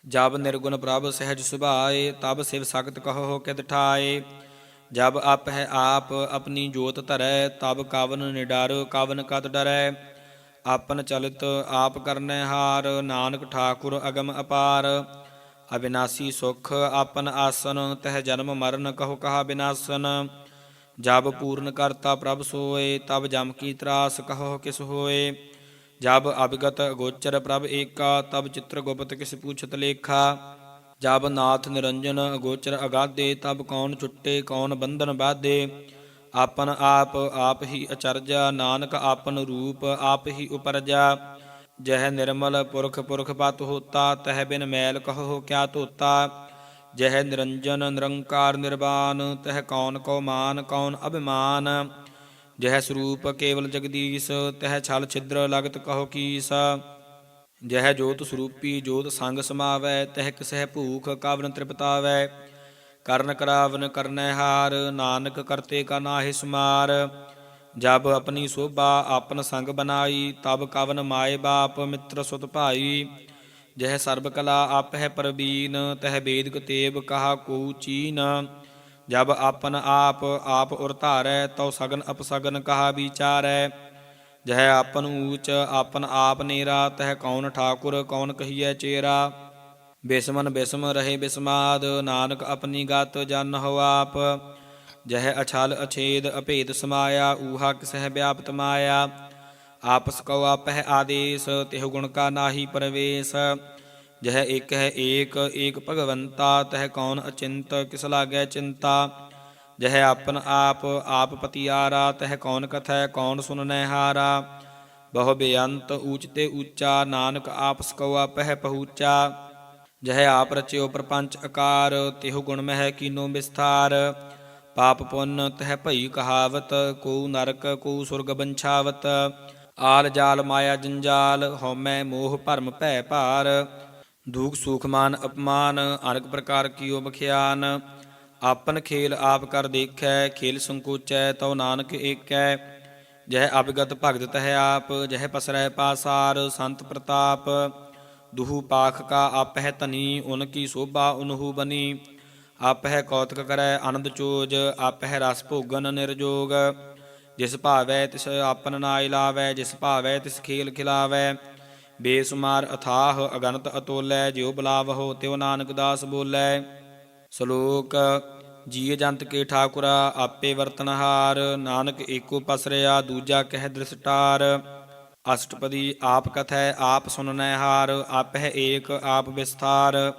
ਜਬ ਨਿਰਗੁਣ ਪ੍ਰਭ ਸਹਿਜ ਸੁਭਾਏ, ਤਬ ਸਿਵ ਸ਼ਕਤ ਕਹੋ ਕਿਦ ਠਾਏ। ਜਬ ਆਪ ਹੈ ਆਪ ਆਪਣੀ ਜੋਤ ਧਰੈ, ਤਬ ਕਵਨ ਨਿਡਰ, ਕਵਨ ਕਤ ਡਰੈ। ਆਪਨ ਚਲਿਤ ਆਪ ਕਰਨੈ ਹਾਰ, ਨਾਨਕ ਠਾਕੁਰ ਅਗਮ ਅਪਾਰ। ਅਬਿਨਾਸੀ ਸੁਖ ਆਪਨ ਆਸਨ, ਤਹ ਜਨਮ ਮਰਨ ਕਹੋ ਕਹਾ ਬਿਨਾਸਨ। ਜਬ ਪੂਰਨ ਕਰਤਾ ਪ੍ਰਭ ਸੋਏ, ਤਬ ਜਮ ਕੀ ਤਰਾਸ ਕਹੋ ਕਿਸ ਹੋਏ। ਜਬ ਅਬਗਤ ਗੋਚਰ ਪ੍ਰਭ ਏਕਾ, ਤਬ ਚਿਤ੍ਰ ਗੁਪਤ ਕਿਸ ਪੂਛਤ ਲੇਖਾ। ਜਬ ਨਾਥ ਨਿਰੰਜਨ ਅਗੋਚਰ ਅਗਾਧੇ ਤਬ ਕੌਣ ਛੁੱਟੇ ਕੌਣ ਬੰਧਨ ਬਾਧੇ ਆਪਨ ਆਪ ਆਪ ਹੀ ਅਚਰਜਾ, ਨਾਨਕ ਆਪਨ ਰੂਪ, ਆਪ ਹੀ ਉਪਰਜਾ। ਜਹ ਨਿਰਮਲ ਪੁਰਖ ਪੁਰਖ ਪਤ ਹੋਤਾ, ਤਹ ਬਿਨ ਮੈਲ ਕਹੋ ਕਿਆ ਤੋਤਾ ਜਹ ਨਿਰੰਜਨ ਨਿਰੰਕਾਰ ਨਿਰਵਾਨ, ਤਹ ਕੌਣ ਕੋ ਮਾਨ, ਕੌਣ ਅਭਿਮਾਨ। ਜਹ ਸਰੂਪ ਕੇਵਲ ਜਗਦੀਸ਼, ਤਹ ਛਲ ਛਿਦਰ ਲਗਤ ਕਹੋ ਕੀਸ। ਜਹ ਜੋਤ ਸਰੂਪੀ ਜੋਤ ਸੰਗ ਸਮਾਵੈ, ਤਹ ਕਿਸਹਿ ਭੂਖ ਕਾਵਨ ਤ੍ਰਿਪਤਾਵੈ। ਕਰਨ ਕਰਾਵਨ ਕਰਨੈ ਹਾਰ, ਨਾਨਕ ਕਰਤੇ ਕਾ ਨਾਹਿ ਸਮਾਰ। ਜਬ ਆਪਣੀ ਸੋਭਾ ਆਪਨ ਸੰਗ ਬਨਾਈ, ਤਬ ਕਵਨ ਮਾਏ ਬਾਪ ਮਿੱਤਰ ਸੁਤ ਭਾਈ। ਜਹ ਸਰਬ ਕਲਾ ਆਪ ਹੈ ਪ੍ਰਬੀਨ, ਤਹ ਬੇਦ ਕਤੇਬ ਕਹਾ ਕੋ ਚੀਨ। ਜਬ ਆਪਨ ਆਪ ਆਪ ਉਰ ਧਾਰੈ, ਤਉ ਸਗਨ ਅਪਸਗਨ ਕਹਾ ਵਿਚਾਰੈ। ਜਹ ਆਪਨ ਊਚ, ਆਪਨ ਆਪ ਨੇਰਾ, ਤਹ ਕੌਣ ਠਾਕੁਰ, ਕੌਣ ਕਹੀਐ ਚੇਰਾ। ਬਿਸਮਨ ਬਿਸਮ ਰਹੇ ਬਿਸਮਾਦ, ਨਾਨਕ ਆਪਣੀ ਗਤ ਜਨ ਹੋ ਆਪ। ਜਹ ਅਛਲ ਅਛੇਦ ਅਭੇਦ ਸਮਾਇਆ, ਊਹਾ ਕਿਸਹਿ ਵਿਆਪਤ ਮਾਇਆ। ਆਪਸ ਕਉ ਆਪਹਿ ਆਦੇਸ, ਤਿਹੁ ਗੁਣ ਕਾ ਨਾਹੀ ਪਰਵੇਸ। ਜਹ ਇਕ ਹੈ ਏਕ ਏਕ ਭਗਵੰਤਾ, ਤਹ ਕੌਣ ਅਚਿੰਤ, ਕਿਸ ਲਾਗੈ ਚਿੰਤਾ? ਜਹ ਆਪਨ ਆਪ ਆਪ ਪਤਿਆਰਾ, ਤਹ ਕੌਣ ਕਥੈ, ਕੌਣ ਸੁਨਨੈ ਹਾਰਾ ਬਹੁ ਬੇਅੰਤ ਊਚ ਤੇ ਊਚਾ, ਨਾਨਕ ਆਪ ਕਉ ਪਹਿ ਪਹੂਚਾ। ਜਹ ਆਪ ਰਚਿਓ ਪ੍ਰਪੰਚ ਆਕਾਰ ਤਿਹੁ ਗੁਣ ਮਹਿ ਕੀਨੋ ਵਿਸਥਾਰ। ਪਾਪ ਪੁੰਨ ਤਹਿ ਭਈ ਕਹਾਵਤ ਕੋ ਨਰਕ ਕੋ ਸੁਰਗ ਬੰਛਾਵਤ। ਆਲ ਜਾਲ ਮਾਇਆ ਜੰਜਾਲ, ਹਉਮੈ ਮੋਹ ਭਰਮ ਭੈ ਭਾਰ। ਦੁਖ, ਸੁਖ, ਮਾਨ, ਅਪਮਾਨ, ਅਨੇਕ ਪ੍ਰਕਾਰ ਕੀਓ ਬਖਿਆਨ। ਆਪਨ ਖੇਲ ਆਪ ਕਰ ਦੇਖੈ, ਖੇਲ ਸੰਕੋਚੈ, ਤਉ ਨਾਨਕ ਏਕੈ। ਜਹ ਅਬਗਤ ਭਗਤ ਹੈ ਆਪ, ਜਹ ਪਸਰੈ ਪਾਸਾਰ, ਸੰਤ ਪ੍ਰਤਾਪ। ਦੁਹੂ ਪਾਖ ਕਾ ਆਪ ਹੈ ਧਨੀ, ਉਨ ਕੀ ਸੋਭਾ ਉਨਹੂ ਬਨੀ। ਹੈ ਕੌਤਕ ਕਰੈ ਆਨੰਦ ਚੋਜ ਆਪ ਹੈ ਰਸ ਭੋਗਨ ਨਿਰਜੋਗ। ਜਿਸ ਭਾਵੈ ਤਿਸ ਆਪਨ ਨਾਇ ਲਾਵੈ, ਜਿਸ ਭਾਵੈ ਤਿਸ ਖੇਲ ਖਿਲਾਵੈ। ਬੇਸੁਮਾਰ ਅਥਾਹ ਅਗਣਤ ਅਤੋਲੈ, ਜਿਉ ਬੁਲਾਵਹੁ, ਤਿਉ ਨਾਨਕ ਦਾਸ ਬੋਲੇ। ਸ਼ਲੋਕ, ਜੀਅ ਜੰਤ ਕੇ ਠਾਕੁਰਾ, ਆਪੇ ਵਰਤਨਹਾਰ, ਨਾਨਕ ਏਕੋ ਪਸਰਿਆ ਦੂਜਾ ਕਹਿ ਦ੍ਰਿਸ਼ਟਾਰ। ਅਸ਼ਟਪਦੀ ਆਪ ਕਥੈ, ਆਪ ਸੁਨਨੈ ਹਾਰ, ਆਪਹਿ ਏਕ, ਆਪ ਵਿਸਥਾਰ।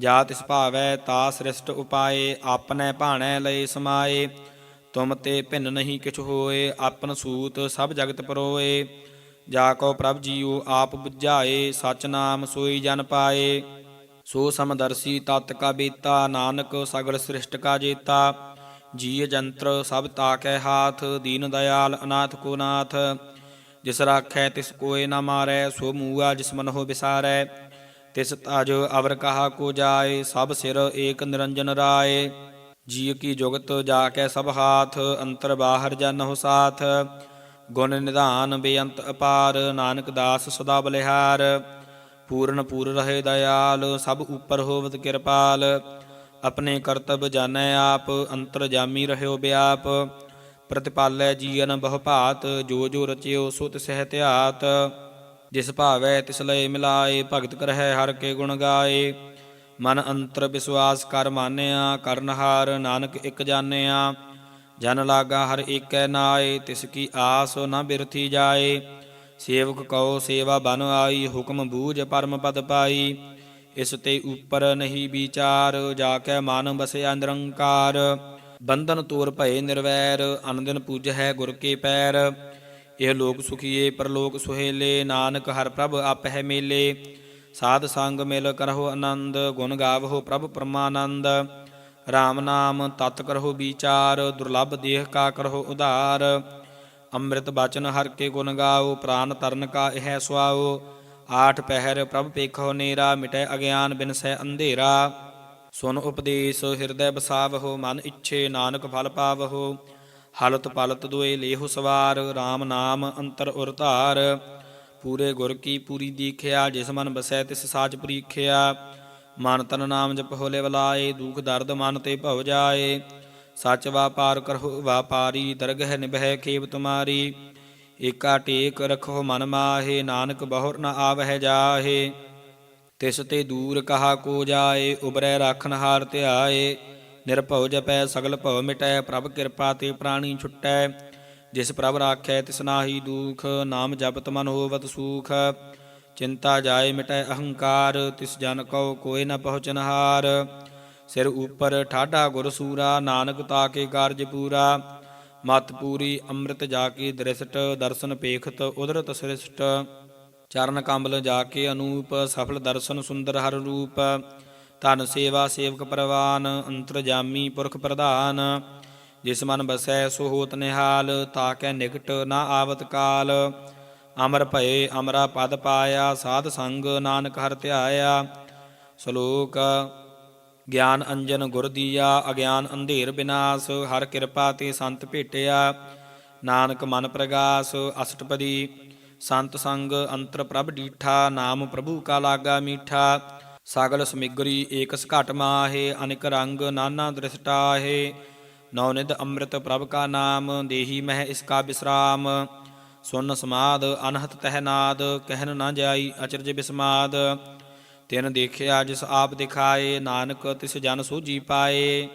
ਜਾ ਤਿਸ ਭਾਵੈ, ਤਾ ਸ੍ਰਿਸ਼ਟ ਉਪਾਏ ਆਪਨੈ ਭਾਣੈ ਲਏ ਸਮਾਏ। ਤੁਮ ਤੇ ਭਿੰਨ ਨਹੀਂ ਕਿਛ ਹੋਏ, ਆਪਨ ਸੂਤ ਸਭ ਜਗਤ ਪਰੋਏ। ਜਾ ਕੋ ਪ੍ਰਭ ਜੀਉ ਆਪ 부ਝਾਏ ਸਚ ਨਾਮ ਸੋਈ ਜਨ ਪਾਏ। ਸੋ ਸਮਦਰਸੀ ਤਤ ਕਾ ਬੇਤਾ, ਨਾਨਕ ਸਗਲ ਸ੍ਰਿਸ਼ਟ ਕਾ ਜੇਤਾ। ਜੀਅ ਜੰਤਰ ਸਭ ਤਾਕੈ ਹਾਥ, ਦੀਨ ਦਇਆਲ ਅਨਾਥ ਕੋ ਨਾਥ। ਜਿਸ ਰਾਖੈ ਤਿਸ ਕੋਏ ਨਾ ਮਾਰੈ, ਸੋ ਮੂਆ ਜਿਸ ਮਨ ਹੋ ਵਿਸਾਰੈ ਤਿਸ ਤਜ ਅਵਰ ਕਹਾ ਕੋ ਜਾਏ, ਸਭ ਸਿਰ ਏਕ ਨਿਰੰਜਨ ਰਾਏ। ਜੀ ਕੀ ਜੁਗਤ ਜਾ ਕੇ ਸਭ ਹਾਥ, ਅੰਤਰ ਬਾਹਰ ਜਨ ਹੋ ਸਾਥ। ਗੁਣ ਨਿਧਾਨ ਬੇਅੰਤ ਅਪਾਰ, ਨਾਨਕ ਦਾਸ ਸਦਾ ਬਲਿਹਾਰ। ਪੂਰਨ ਪੂਰ ਰਹੇ ਦਇਆਲ, ਸਭ ਉਪਰ ਹੋਵਤ ਕਿਰਪਾਲ। ਆਪਣੇ ਕਰਤਬ ਜਾਣੈ ਆਪ, ਅੰਤਰ ਜਾਮੀ ਰਹਿਓ ਬਿਆਪ। ਪ੍ਰਤਿਪਾਲੈ ਜੀਵਨ ਬਹੁ ਭਾਤ ਜੋ ਜੋ ਰਚਿਓ ਸੋ ਤਿਸਹਿ ਧਿਆਤ। ਜਿਸ ਭਾਵੈ ਤਿਸ ਲਏ ਮਿਲਾਏ, ਭਗਤ ਕਰਹਿ ਹਰ ਕੇ ਗੁਣ ਗਾਏ। ਮਨ ਅੰਤਰ ਵਿਸਵਾਸ ਕਰ ਮਾਨਿਆ ਕਰਨਹਾਰ ਨਾਨਕ ਇਕ ਜਾਣਿਆ। ਜਨ ਲਾਗਾ ਹਰ ਏਕੈ ਨਾਏ, ਤਿਸ ਕੀ ਆਸ ਨਾ ਬਿਰਥੀ ਜਾਏ। ਸੇਵਕ ਕਉ ਸੇਵਾ ਬਨ ਆਈ, ਹੁਕਮ ਬੂਝ ਪਰਮ ਪਦ ਪਾਈ। ਇਸ ਤੇ ਉਪਰ ਨਹੀਂ ਵਿਚਾਰ ਜਾ ਕੈ ਮਨ ਬਸਿਆ ਨਿਰੰਕਾਰ ਬੰਧਨ ਤੋਰ ਭਏ ਨਿਰਵੈਰ, ਅਨੰਦਨ ਪੂਜਹਿ ਗੁਰ ਕੇ ਪੈਰ। ਇਹ ਲੋਕ ਸੁਖੀਏ, ਪਰਲੋਕ ਸੁਹੇਲੇ, ਨਾਨਕ ਹਰ ਪ੍ਰਭ ਆਪਹਿ ਮੇਲੇ। ਸਾਧ ਸੰਗ ਮਿਲ ਕਰਹੁ ਆਨੰਦ, ਗੁਣ ਗਾਵਹੁ ਪ੍ਰਭ ਪਰਮਾਨੰਦ। RAM ਨਾਮ, ਤਤ ਕਰਹੁ ਵਿਚਾਰ, ਦੁਰਲਭ ਦੇਹ ਕਾ ਕਰਹੁ ਉਧਾਰ। ਅੰਮ੍ਰਿਤ ਬਚਨ ਹਰ ਕੇ ਗੁਣ ਗਾਓ, ਪ੍ਰਾਨ ਤਰਨ ਕਾ ਇਹ ਸੁਆਓ। ਆਠ ਪਹਿਰ ਪ੍ਰਭ ਪੇਖੋ ਨੇਰਾ, ਮਿਟੈ ਅਗਿਆਨ ਬਿਨਸੈ ਅੰਧੇਰਾ। ਸੁਨ ਉਪਦੇਸ਼ ਹਿਰਦੈ ਬਸਾਵਹੁ, ਮਨ ਇੱਛੇ ਨਾਨਕ ਫਲ ਪਾਵਹੁ। ਹਲਤ ਪਲਤ ਦੁਏ ਲੇਹੁ ਸਵਾਰ RAM ਨਾਮ ਅੰਤਰ ਉਰ ਧਾਰ। ਪੂਰੇ ਗੁਰ ਕੀ ਪੂਰੀ ਦੀਖਿਆ, ਜਿਸ ਮਨ ਬਸੈ ਤਿਸ ਸਾਚ ਪ੍ਰੀਖਿਆ। ਮਨ ਤਨ ਨਾਮ ਜਪ ਲਿਵ ਲਾਏ ਦੁਖ ਦਰਦ ਮਨ ਤੇ ਭਉ ਜਾਏ। ਸੱਚ ਵਾਪਾਰ ਕਰਹੁ ਵਾਪਾਰੀ, ਦਰਗਹਿ ਨਿਭੈ ਖੇਬ ਤੁਮਾਰੀ। ਏਕਾ ਟੇਕ ਰਖੋ ਮਨ ਮਾਹੇ, ਨਾਨਕ ਬਹੁਰ ਨ ਆਵਹਿ ਜਾਹੇ। ਤਿਸ ਤੇ ਦੂਰ ਕਹਾ ਕੋ ਜਾਏ, ਉਬਰੈ ਰਾਖਨ ਹਾਰ ਧਿਆਏ। ਨਿਰਭਉ ਜਪੈ, ਸਗਲ ਭਉ ਮਿਟੈ, ਪ੍ਰਭ ਕਿਰਪਾ ਤੇ ਪ੍ਰਾਣੀ ਛੁਟੈ। ਜਿਸ ਪ੍ਰਭ ਰਾਖੈ ਤਿਸ ਨਾਹੀ ਦੂਖ, ਨਾਮ ਜਪਤ ਮਨ ਹੋਵਤ ਸੂਖ। ਚਿੰਤਾ ਜਾਏ ਮਿਟੈ ਅਹੰਕਾਰ, ਤਿਸ ਜਨ ਕਉ ਕੋਇ ਨ ਪਹੁੰਚਨਹਾਰ। ਸਿਰ ਉਪਰ ਠਾਡਾ ਗੁਰ ਸੂਰਾ, ਨਾਨਕ ਤਾਕੇ ਕਾਰਜ ਪੂਰਾ। ਮਤ ਪੂਰੀ ਅੰਮ੍ਰਿਤ ਜਾ ਕੇ ਦ੍ਰਿਸ਼ਟ, ਦਰਸ਼ਨ ਪੇਖਤ ਉਦਰਤ ਸ੍ਰਿਸ਼ਟ। ਚਰਨ ਕੰਬਲ ਜਾ ਕੇ ਅਨੂਪ, ਸਫਲ ਦਰਸ਼ਨ ਸੁੰਦਰ ਹਰ ਰੂਪ। ਧਨ ਸੇਵਾ ਸੇਵਕ ਪ੍ਰਵਾਨ, ਅੰਤਰਜਾਮੀ ਪੁਰਖ ਪ੍ਰਧਾਨ। ਜਿਸ ਮਨ ਬਸੈ ਸੋ ਹੋਤ ਨਿਹਾਲ ਤਾਕੈ ਨਿਕਟ ਨਾ ਆਵਤ ਕਾਲ। ਅਮਰ ਭਏ, ਅਮਰਾ ਪਦ ਪਾਇਆ, ਸਾਧ ਸੰਗ ਨਾਨਕ ਹਰ ਧਿਆਇਆ। ਸ਼ਲੋਕ, ਗਿਆਨ ਅੰਜਨ ਗੁਰ ਦੀਆ, ਅਗਿਆਨ ਅੰਧੇਰ ਬਿਨਾਸ਼, ਹਰ ਕਿਰਪਾ ਤੇ ਸੰਤ ਭੇਟਿਆ। ਨਾਨਕ ਮਨ ਪ੍ਰਗਾਸ, ਅਸ਼ਟਪਦੀ, ਸੰਤ ਸੰਗ ਅੰਤਰ ਪ੍ਰਭ ਡੀਠਾ, ਨਾਮ ਪ੍ਰਭੂ ਕਾ ਲਾਗਾ ਮੀਠਾ। ਸਾਗਲ ਸਮਿਗਰੀ ਏਕ ਘਟ ਮਾਹੇ, ਅਨਿਕ ਰੰਗ ਨਾਨਾ ਦ੍ਰਿਸ਼ਟਾਹੇ ਨੌ ਨਿਧ ਅੰਮ੍ਰਿਤ ਪ੍ਰਭ ਕਾ ਨਾਮ, ਦੇਹੀ ਮਹਿ ਇਸ ਕਾ ਬਿਸਰਾਮ। ਸੁਨ ਸਮਾਦ ਅਨਹਤ ਤਹਿਨਾਦ ਕਹਿਨ ਨਾ ਜਾਈ ਅਚਰਜ ਬਿਸਮਾਦ। ਤਿਨ ਦੇਖਿਆ ਜਿਸ ਆਪ ਦਿਖਾਏ, ਨਾਨਕ ਤਿਸ ਜਨ ਸੋਜੀ ਪਾਏ।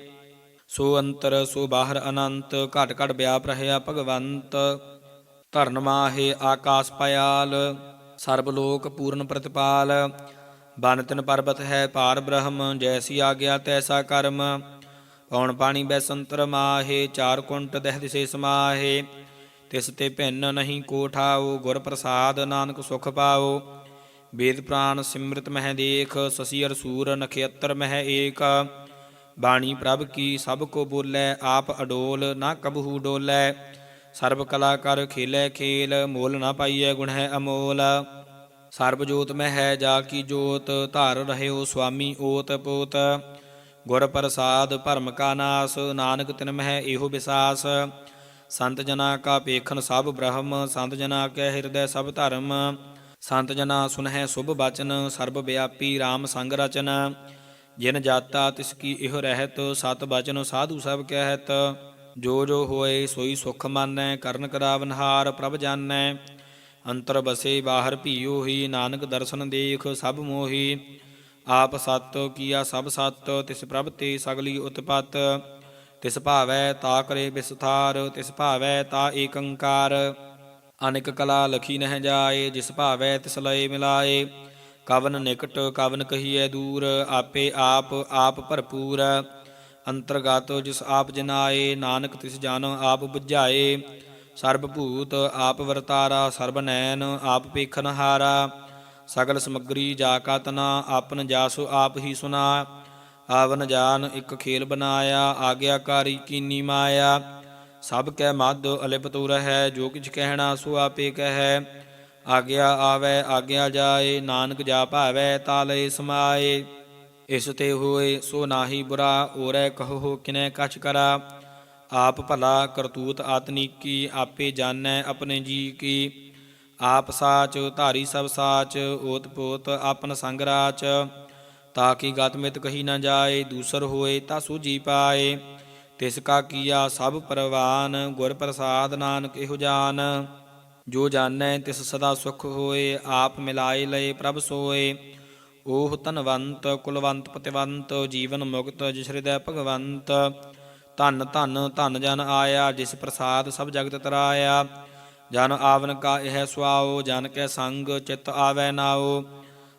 ਸੋ ਅੰਤਰ, ਸੋ ਬਾਹਰ ਅਨੰਤ, ਘਟ ਘਟ ਵਿਆਪ ਰਹਿਆ ਭਗਵੰਤ। ਧਰਨ ਮਾਹੇ ਆਕਾਸ ਪਇਆਲ ਸਰਬ ਲੋਕ ਪੂਰਨ ਪ੍ਰਤਪਾਲ। ਬਨ ਤਿਨ ਪਰਬਤ ਹੈ ਪਾਰ ਬ੍ਰਹਮ, ਜੈਸੀ ਆਗਿਆ ਤੈਸਾ ਕਰਮ। ਪੌਣ ਪਾਣੀ ਬੈਸੰਤਰ ਮਾਹੇ, ਚਾਰ ਕੁੰਟ ਦਹਿ ਦਿਸੇ ਸਮਾਹੇ। ਤਿਸ ਤੇ ਭਿੰਨ ਨਹੀਂ ਕੋਠਾਓ ਗੁਰ ਪ੍ਰਸਾਦ ਨਾਨਕ ਸੁਖ ਪਾਓ ਵੇਦ ਪ੍ਰਾਨ ਸਿਮਰਤ ਮਹਿ ਦੇਖ, ਸਸੀ ਅਰ ਸੂਰ ਨਖੇਤਰ ਮਹਿ ਏਕ। ਬਾਣੀ ਪ੍ਰਭ ਕੀ ਸਭ ਕੋ ਬੋਲੇ, ਆਪ ਅਡੋਲ ਨਾ ਕਬਹੂ ਡੋਲੇ। ਸਰਬ ਕਲਾ ਕਰ ਖੇਲੇ ਖੇਲ, ਮੋਲ ਨਾ ਪਾਈਐ ਗੁਣ ਹੈ ਅਮੋਲ। ਸਰਬ ਜੋਤ ਮੈਂ ਹੈ ਜਾ ਕੀ ਜੋਤ, ਧਾਰ ਰਹਿਓ ਸੁਆਮੀ ਓਤ ਪੋਤ। ਗੁਰ ਪ੍ਰਸਾਦ ਭਰਮ ਕਾ ਨਾਸ, ਨਾਨਕ ਤਿਨ ਮਹਿ ਇਹੋ ਵਿਸਾਸ ਸੰਤ ਜਨਾ ਕਾ ਪੇਖਨ ਸਭ ਬ੍ਰਹਮ, ਸੰਤ ਜਨਾ ਕੈ ਹਿਰਦੈ ਸਭ ਧਰਮ। ਸੰਤ ਜਨਾ ਸੁਨਹਿ ਸੁਭ ਬਚਨ, ਸਰਬ ਵਿਆਪੀ RAM ਸੰਗ ਰਚਨ। ਜਿਨ ਜਾਤਾ ਤਿਸ ਕੀ ਇਹੋ ਰਹਿਤ, ਸਤ ਬਚਨ ਸਾਧੂ ਸਭ ਕਹਿਤ। ਜੋ ਜੋ ਹੋਏ ਸੋਈ ਸੁਖ ਮਾਨੈ, ਕਰਨ ਕਰਾਵਨਹਾਰ ਪ੍ਰਭ ਜਾਣੈ ਅੰਤਰ ਬਸੇ ਬਾਹਰ ਭੀਓ ਹੀ, ਨਾਨਕ ਦਰਸ਼ਨ ਦੇਖ ਸਭ ਮੋਹੀ। ਆਪ ਸਤ, ਕੀਆ ਸਭ ਸਤ, ਤਿਸ ਪ੍ਰਭ ਤੇ ਸਗਲੀ ਉਤਪਤ। ਤਿਸ ਭਾਵੈ ਤਾ ਕਰੇ ਵਿਸਥਾਰ ਤਿਸ ਭਾਵੈ ਤਾ ਏਕੰਕਾਰ। ਅਨੇਕ ਕਲਾ ਲਖੀ ਨਹਿ ਜਾਏ, ਜਿਸ ਭਾਵੈ ਤਿਸ ਲਏ ਮਿਲਾਏ। ਕਵਨ ਨਿਕਟ, ਕਵਨ ਕਹੀਐ ਦੂਰ, ਆਪੇ ਆਪ ਆਪ ਭਰਪੂਰ। ਅੰਤਰਗਤ ਜਿਸ ਆਪ ਜਨਾਏ, ਨਾਨਕ ਤਿਸ ਜਨ ਆਪ ਬੁਝਾਏ। ਸਰਬ ਭੂਤ ਆਪ ਵਰਤਾਰਾ, ਸਰਬ ਨੈਣ ਆਪ ਪੇਖਨ ਹਾਰਾ ਸਗਲ ਸਮਗਰੀ ਜਾ ਕਾ ਤਨਾ, ਆਪਨ ਜਾਸੁ ਆਪ ਹੀ ਸੁਨਾ। ਆਵਨ ਜਾਨ ਇੱਕ ਖੇਲ ਬਨਾਇਆ ਆਗਿਆਕਾਰੀ ਕੀਨੀ ਮਾਇਆ। ਸਭ ਕੈ ਮਦ ਅਲਿਪਤ ਹੈ, ਜੋ ਕਿਛ ਕਹਿਣਾ ਸੋ ਆਪੇ ਕਹੈ। ਆਗਿਆ ਆਵੈ, ਆਗਿਆ ਜਾਏ, ਨਾਨਕ ਜਾ ਭਾਵੈ, ਤਾਲੇ ਸਮਾਏ। ਇਸ ਤੇ ਹੋਏ ਸੋ ਨਾਹੀ ਬੁਰਾ, ਓਰੈ ਕਹੋ ਕਿਨੈ ਕਛ ਕਰਾ। ਆਪ ਭਲਾ ਕਰਤੂਤ ਆਤਨੀਕੀ, ਆਪੇ ਜਾਣੈ ਆਪਣੇ ਜੀ ਕੀ। ਆਪ ਸਾਚ, ਧਾਰੀ ਸਭ ਸਾਚ ਓਤ ਪੋਤ ਆਪਨ ਸੰਗ ਰਾਚ। ਤਾਕੀ ਗਤ ਮਿਤ ਕਹੀ ਨਾ ਜਾਏ, ਦੂਸਰ ਹੋਏ ਤਾ ਸੂਜੀ ਪਾਏ। ਤਿਸ ਕਾ ਕੀਆ ਸਭ ਪਰਵਾਨ, ਗੁਰ ਪ੍ਰਸਾਦ ਨਾਨਕ ਇਹੋ ਜਾਨ। ਜੋ ਜਾਣੈ ਤਿਸ ਸਦਾ ਸੁਖ ਹੋਏ, ਆਪ ਮਿਲਾਏ ਲਏ ਪ੍ਰਭ ਸੋਏ। ਓਹ ਧਨਵੰਤ, ਕੁਲਵੰਤ, ਪਤਿਵੰਤ, ਜੀਵਨ ਮੁਕਤ, ਜਿਸ ਹਿਰਦੈ ਭਗਵੰਤ। ਧਨ ਧਨ ਧਨ ਜਨ ਆਇਆ, ਜਿਸ ਪ੍ਰਸਾਦ ਸਭ ਜਗਤ ਤਰਾਇਆ। ਜਨ ਆਵਨ ਕਾ ਇਹ ਸੁਆਓ, ਜਨ ਕੈ ਸੰਗ ਚਿਤ ਆਵੈ ਨਾਓ।